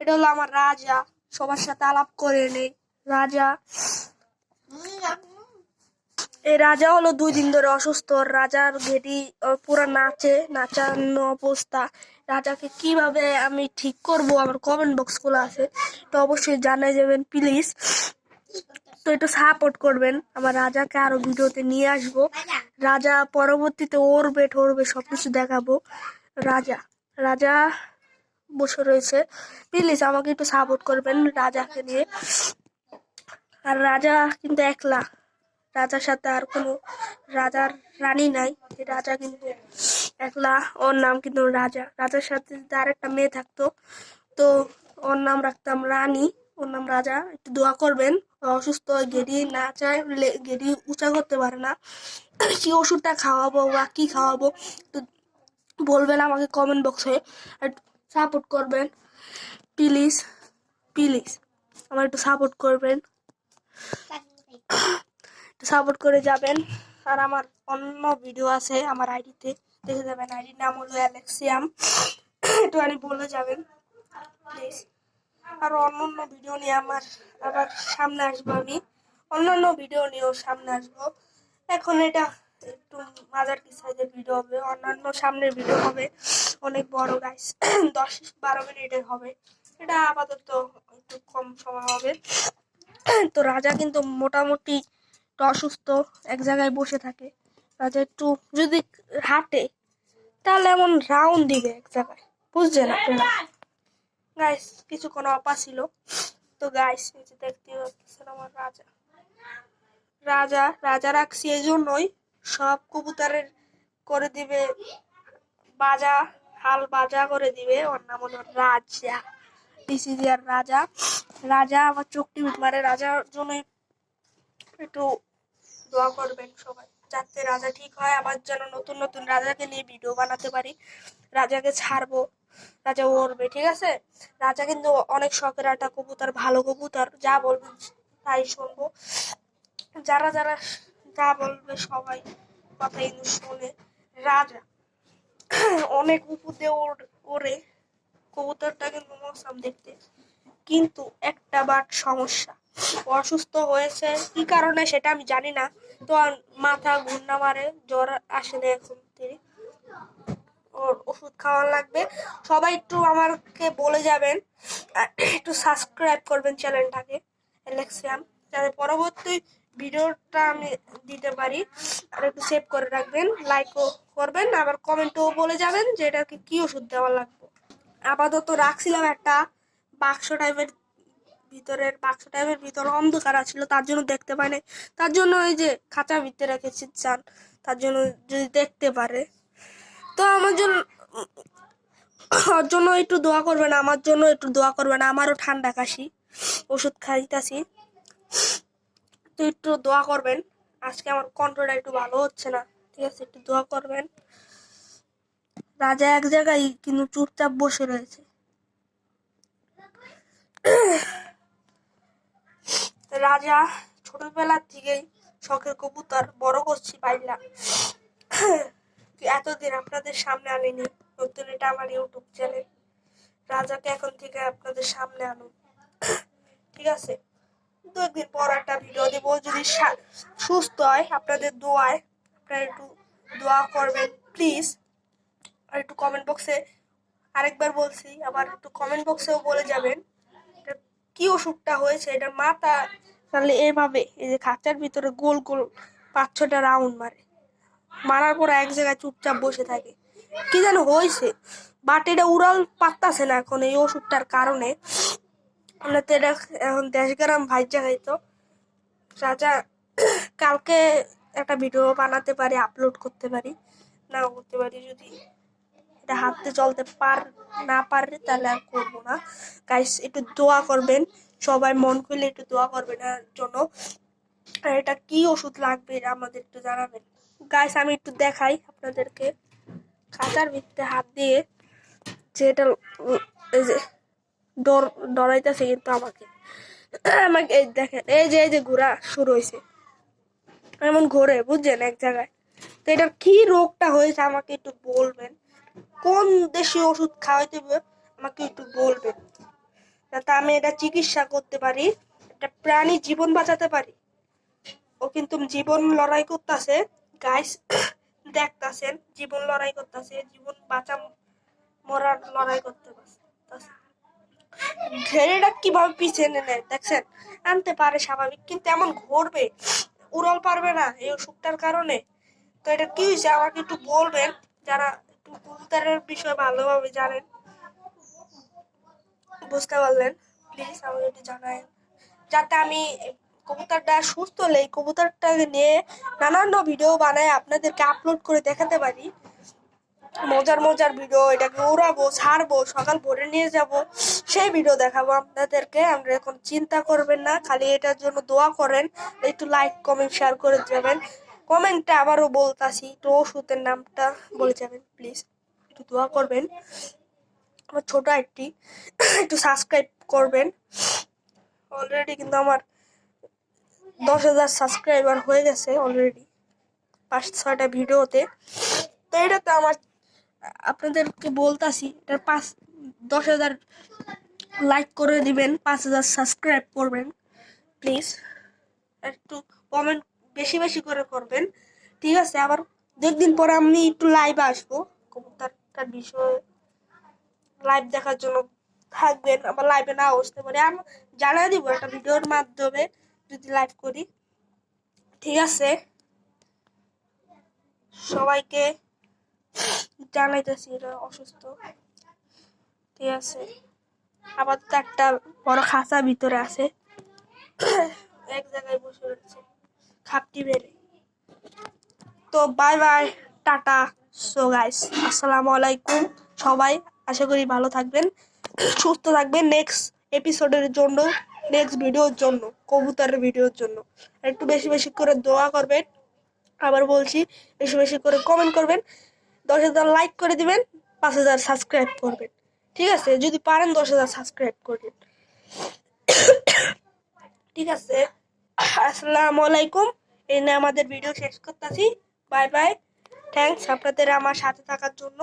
এটা হলো আমার রাজা, সবার সাথে আলাপ করে নেই রাজা এই রাজা হলো দুই দিন ধরে অসুস্থ। রাজার ঘেটি পুরো নাচে অবস্থা। রাজাকে কীভাবে আমি ঠিক করব? আমার কমেন্ট বক্স খোলা আছে। তো অবশ্যই জানাই যাবেন প্লিজ তো একটু সাপোর্ট করবেন। আমার রাজাকে আরও ভিডিওতে নিয়ে আসব। রাজা পরবর্তীতে ওরবে ঠরবে সবকিছু দেখাবো। রাজা রাজা বসে রয়েছে। প্লিজ আমাকে একটু সাপোর্ট করবেন রাজাকে নিয়ে। আর রাজা কিন্তু একলা। রাজার সাথে আর কোনো রাজার রানী নাই রাজা কিন্তু একলা। ওর নাম কিন্তু রাজা। রাজার সাথে আর একটা মেয়ে থাকতো, তো ওর নাম রাখতাম রানী। ওর নাম রাজা। একটু দোয়া করবেন। অসুস্থ, গেড়ি না চায় গেড়ি উঁচা করতে পারে না। কি ওষুধটা খাওয়াবো বা কি খাওয়াবো, তো বলবেন আমাকে কমেন্ট বক্সে সাপোর্ট করবেন। প্লিজ প্লিজ আমার একটু সাপোর্ট করবেন। একটু সাপোর্ট করে যাবেন। আর আমার অন্য ভিডিও আছে আমার আইডিতে দেখে যাবেন আইডির নাম হলো অ্যালেক্সিয়াম। একটুখানি বলে যাবেন প্লিজ আর অন্য অন্য ভিডিও নিয়ে আমার আবার সামনে আসব আমি। অন্যান্য ভিডিও নিয়েও সামনে আসব। এখন এটা একটু মাজার কি সাইজের ভিডিও হবে? অন্যান্য সামনের ভিডিও হবে। অনেক বড় গাইস দশ, বারো মিনিটের হবে। এটা আপাতত একটু কম সময় হবে। তো রাজা কিন্তু মোটামুটি অসুস্থ, এক জায়গায় বসে থাকে। রাজা একটু যদি হাঁটে, তাহলে এমন রাউন্ড দিবে এক জায়গায়। বুঝছেন আপনারা? গাইস কিছুক্ষণ অপা ছিল। তো গাইস যে দেখতে পাচ্ছেন আমার রাজা। রাজা রাজা রাখছি এই জন্যই। সব কবুতরের করে দিবে বাজা। হাল বাজা করে দিবে। ওর নাম হলো রাজা। ডিসিজিয়ার রাজা। রাজা, আমার চোখ টিপিট মারে রাজার জন্য একটু দোয়া করবেন সবাই, যাতে রাজা ঠিক হয়। আবার যেন নতুন নতুন রাজাকে নিয়ে ভিডিও বানাতে পারি। রাজাকে ছাড়বো। রাজা উড়বে ঠিক আছে? রাজা কিন্তু অনেক শখের একটা কবুতর, ভালো কবুতর। যা বলবেন তাই শুনব। যারা যারা যা বলবে সবাই কথা কিন্তু শোনে। রাজা। অনেক উপর দিয়ে ওড়ে কবুতরটা কিন্তু মৌসাম দেখতে। কিন্তু একটা বাট সমস্যা। অসুস্থ হয়েছে। কি কারণে সেটা আমি জানি না। তো মাথা ঘূর্ণা মারে, জ্বর আসে না এখন থেকে। ওর ওষুধ খাওয়া লাগবে। সবাই একটু আমাকে বলে যাবেন। একটু সাবস্ক্রাইব করবেন চ্যানেলটাকে অ্যালেক্সিয়াম যাতে পরবর্তী ভিডিওটা আমি দিতে পারি। আর একটু সেভ করে রাখবেন লাইকও করবেন, আবার কমেন্টও বলে যাবেন যে এটাকে কী ওষুধ দেওয়া লাগবে। আপাতত রাখছিলাম একটা বাক্স টাইপের ভিতরের, বাক্স টাইপের ভিতরে অন্ধকার ছিল তার জন্য দেখতে পাই নাই তার জন্য ওই যে খাঁচা ভিতরে রেখেছি, চান। তার জন্য যদি দেখতে পারে। তো আমার জন্য, ওর জন্য একটু দোয়া করবেন, আমার জন্য একটু দোয়া করবেন। আমারও ঠান্ডা কাশি, ওষুধ খাইতাছি। তো একটু দোয়া করবেন। আজকে আমার কণ্ঠটা একটু ভালো হচ্ছে না। ঠিক আছে, একটু দোয়া করবেন। রাজা এক জায়গায় কিন্তু চুপচাপ বসে রয়েছে। রাজা ছোটবেলার থেকেই শখের কবুতর বড় করছি পাইলাম এতদিন আপনাদের সামনে আনিনি। নতুন এটা আমার ইউটিউব চ্যানেল রাজাকে এখন থেকে আপনাদের সামনে আনুন। ঠিক আছে? দু একদিন পর একটা ভিডিও দেবো। যদি সুস্থ হয়, আপনাদের দোয়ায়, আপনারা একটু দোয়া করবেন প্লিজ আর একটু কমেন্ট বক্সে আরেকবার বলছি, আবার একটু কমেন্ট বক্সেও বলে যাবেন কি অসুখটা হয়েছে? এটা মাথা তাহলে এভাবে, এই যে খাঁচার ভিতরে গোল গোল পাঁচ ছটা রাউন্ড মারে। মারার পর এক জায়গায় চুপচাপ বসে থাকে। কি যেন হয়েছে বাট এটা উড়াল পাত্তাছে না এখন এই ওষুধটার কারণে। আমরা তো এটা এখন দেশগ্রাম ভাইজা খাইতো। রাজা কালকে একটা ভিডিও বানাতে পারি আপলোড করতে পারি। নাও করতে পারি, যদি এটা হাতে চলতে পার, না পারে, তাহলে আর করব না। গাইস একটু দোয়া করবেন, সবাই মন খুলে একটু দোয়া করবেন এর জন্য। আর এটা কি ওষুধ লাগবে আমাদের একটু জানাবেন। গাইস আমি একটু দেখাই আপনাদেরকে। খাঁচার ভিতরে হাত দিয়ে যে এটা, এই যে ডর ডরাইতেছে কিন্তু আমাকে। আমাকে, এই দেখেন, এই যে এই যে ঘোরা শুরু হয়েছে এমন ঘোরে, বুঝছেন, এক জায়গায়। তো এটার কি রোগটা হয়েছে আমাকে একটু বলবেন? কোন দেশি ওষুধ খাওয়াইতে হবে, আমাকে একটু বলবেন? যাতে আমি এটা চিকিৎসা করতে পারি, একটা প্রাণী জীবন বাঁচাতে পারি। ও কিন্তু জীবন লড়াই করতেছে। গাইস দেখতাছেন, জীবন লড়াই করতেছে, জীবন বাঁচা, মরার লড়াই করতে পারছে ঘেরেটা কীভাবে পিছনে নেয় দেখছেন? আনতে পারে স্বাভাবিক, কিন্তু এমন ঘুরবে, উড়াল পারবে না এই অসুখটার কারণে। তো এটা কি হয়েছে? আমাকে একটু বলবেন, যারা একটু বিষয়ে ভালোভাবে জানেন, বুঝতে পারলেন প্লিজ আমাকে একটু জানায় যাতে আমি কবুতরটা সুস্থ হলে, এই কবুতরটাকে নিয়ে নানান ভিডিও বানায় আপনাদেরকে আপলোড করে দেখাতে পারি। মজার মজার ভিডিও এটাকে উড়াবো, ছাড়বো, সকাল ভোরে নিয়ে যাব, সেই ভিডিও দেখাবো আপনাদেরকে। আমরা এখন চিন্তা করবেন না, খালি এটার জন্য দোয়া করেন, একটু লাইক কমেন্ট শেয়ার করে যাবেন। কমেন্টে আবারও বলতাছি, একটু ওষুধের নামটা বলে যাবেন প্লিজ একটু দোয়া করবেন। আমার ছোট একটি একটু সাবস্ক্রাইব করবেন। অলরেডি কিন্তু আমার দশ হাজার সাবস্ক্রাইবার হয়ে গেছে অলরেডি পাঁচ ছয়টা ভিডিওতে তো এটাতে আমার আপনাদেরকে বলতাছি, এটার পাঁচ, দশ হাজার লাইক করে দিবেন, পাঁচ হাজার সাবস্ক্রাইব করবেন প্লিজ একটু কমেন্ট বেশি বেশি করে করবেন। ঠিক আছে, আবার দুদিন পরে আমি একটু লাইভ আসব। কবুতরটার বিষয়ে লাইভ দেখার জন্য থাকবেন, আবার লাইভে না আসতে পারে। আমি জানাই দিব একটা ভিডিওর মাধ্যমে যদি লাইভ করি। ঠিক আছে? সবাইকে জানাইতেছি এটা অসুস্থ। ঠিক আছে। আবার তো একটা বড় খাঁচা ভিতরে আছে। এক জায়গায় বসে রয়েছে। খাপটি বেড়ে তো bye bye tata. So guys আসসালামু আলাইকুম সবাই। আশা করি ভালো থাকবেন, সুস্থ থাকবেন নেক্সট এপিসোডের জন্য নেক্সট ভিডিওর জন্য, কবুতরের ভিডিওর জন্য। একটু বেশি বেশি করে দোয়া করবেন। আবার বলছি, বেশি বেশি করে কমেন্ট করবেন। দশ হাজার লাইক করে দিবেন, পাঁচ হাজার সাবস্ক্রাইব করবেন। ঠিক আছে? যদি পারেন দশ হাজার সাবস্ক্রাইব করবেন। ঠিক আছে? আসসালামু আলাইকুম। এই নিয়ে আমাদের ভিডিও শেষ করতেছি। বাই বাই থ্যাংকস আপনাদের আমার সাথে থাকার জন্য।